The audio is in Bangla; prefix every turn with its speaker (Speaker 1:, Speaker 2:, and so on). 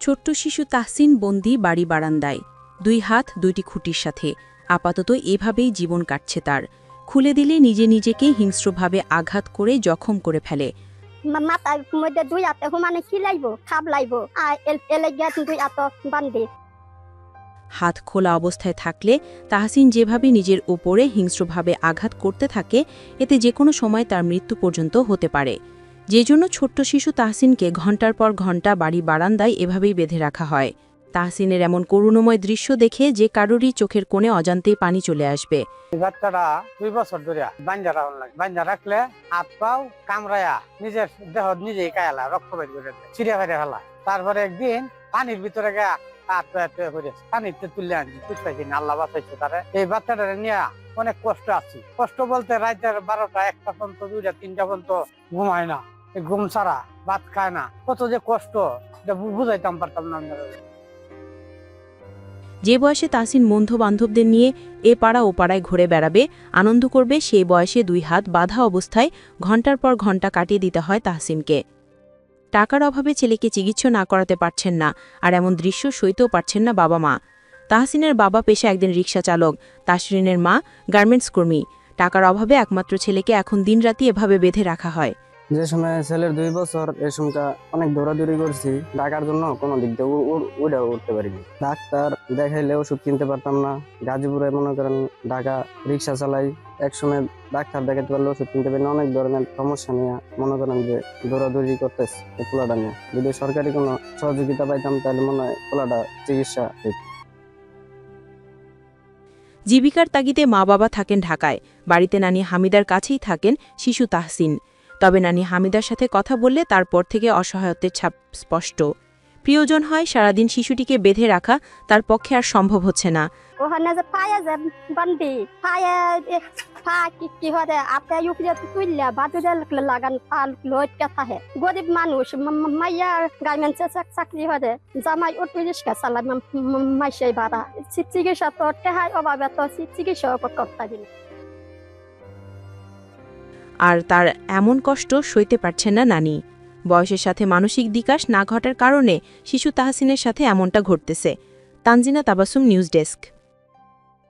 Speaker 1: ছোট্ট শিশু তাহসিন বন্দি বাড়ি বারান্দায়। দুই হাত দুইটি খুঁটির সাথে। আপাতত এভাবেই জীবন কাটছে তার। খুলে দিলে নিজে নিজেকে হিংস্রভাবে আঘাত করে জখম করে ফেলে।
Speaker 2: মা- মাথার মধ্যে দুই হাতে হুমানে কি লাইব খাপ লাইব আর এল- এলে গিয়া দুই হাত বান্ধি
Speaker 1: হাত খোলা অবস্থায় থাকলে তাহসিন যেভাবে নিজের ওপরে হিংস্রভাবে আঘাত করতে থাকে এতে যে কোনো সময় তার মৃত্যু পর্যন্ত হতে পারে। যে জন্য ছোট্ট শিশু তাহসিনকে ঘণ্টার পর ঘণ্টা বাড়ি বারান্দায় এভাবেই বেঁধে রাখা হয়। তাহসিনের এমন করুণময় দৃশ্য দেখে যে কারোরই চোখের কোণে অজান্তেই পানি চলে আসবে।
Speaker 3: বাচ্চাটা দুই বছর ধরে তারপরে একদিন পানির ভিতরে গা পানিতে তুলে আনছি বুঝতে পারছি না আল্লাহ বাঁচাইছে তারে। এই বাচ্চাটা নিয়ে অনেক কষ্ট আছি। কষ্ট বলতে রাতের বারোটা, একটা পর্যন্ত, দুইটা, তিনটা পর্যন্ত ঘুমায় না। ঘুম ছাড়া ভাত খায় না। কত যে কষ্ট বুঝাইতাম পারতাম না
Speaker 1: যে বয়সে তাহসিন বন্ধু বান্ধবদের নিয়ে এ পাড়া ও পাড়ায় ঘুরে বেড়াবে, আনন্দ করবে সেই বয়সে দুই হাত বাধা অবস্থায় ঘণ্টার পর ঘণ্টা কাটিয়ে দিতে হয় তাহসিনকে। টাকার অভাবে ছেলেকে চিকিৎসা না করাতে পারছেন না, আর এমন দৃশ্য সইতেও পারছেন না বাবা মা। তাহসিনের বাবা পেশা একদিন রিক্সা চালক তাসরিনের মা গার্মেন্টস কর্মী। টাকার অভাবে একমাত্র ছেলেকে এখন দিনরাতি এভাবে বেঁধে রাখা হয়।
Speaker 4: যে সময় ছেলের দুই বছর এই সময়টা অনেক দৌড়াদৌড়ি করছি। ডাকার জন্য কোনো দিক দিয়ে উড়ে উঠতে পারিনি। ডাক্তার দেখাইলে ওষুধ কিনতে পারতাম না। গাজীপুরে মনে করেন ঢাকা রিক্সা চালাই এক সময় ডাক্তার দেখাতে পারলে ওষুধ কিনতে পারি অনেক ধরনের সমস্যা নিয়ে মনে করেন যে দৌড়াদৌড়ি করতেছে পোলাটা নিয়ে। যদি সরকারি কোনো সহযোগিতা পাইতাম, তাহলে মনে হয় পোলাটা চিকিৎসা।
Speaker 1: জীবিকার তাগিদে মা বাবা থাকেন ঢাকায়। বাড়িতে নানি হামিদার কাছেই থাকেন শিশু তাহসিন। তবে নানি হামিদার সাথে কথা বললে তারপর থেকে অসহায়ত্বের ছাপ স্পষ্ট। প্রিয়জন হয় সারাদিন শিশুটিকে বেঁধে রাখা, তার পক্ষে আর সম্ভব হচ্ছে না।
Speaker 2: গরিব চিকিৎসা
Speaker 1: আর তার এমন কষ্ট সইতে পারছেন না নানি। বয়সের সাথে মানসিক বিকাশ না ঘটার কারণে শিশু তাহসিনের সাথে এমনটা ঘটতেছে। Tanjina Tabassum news desk.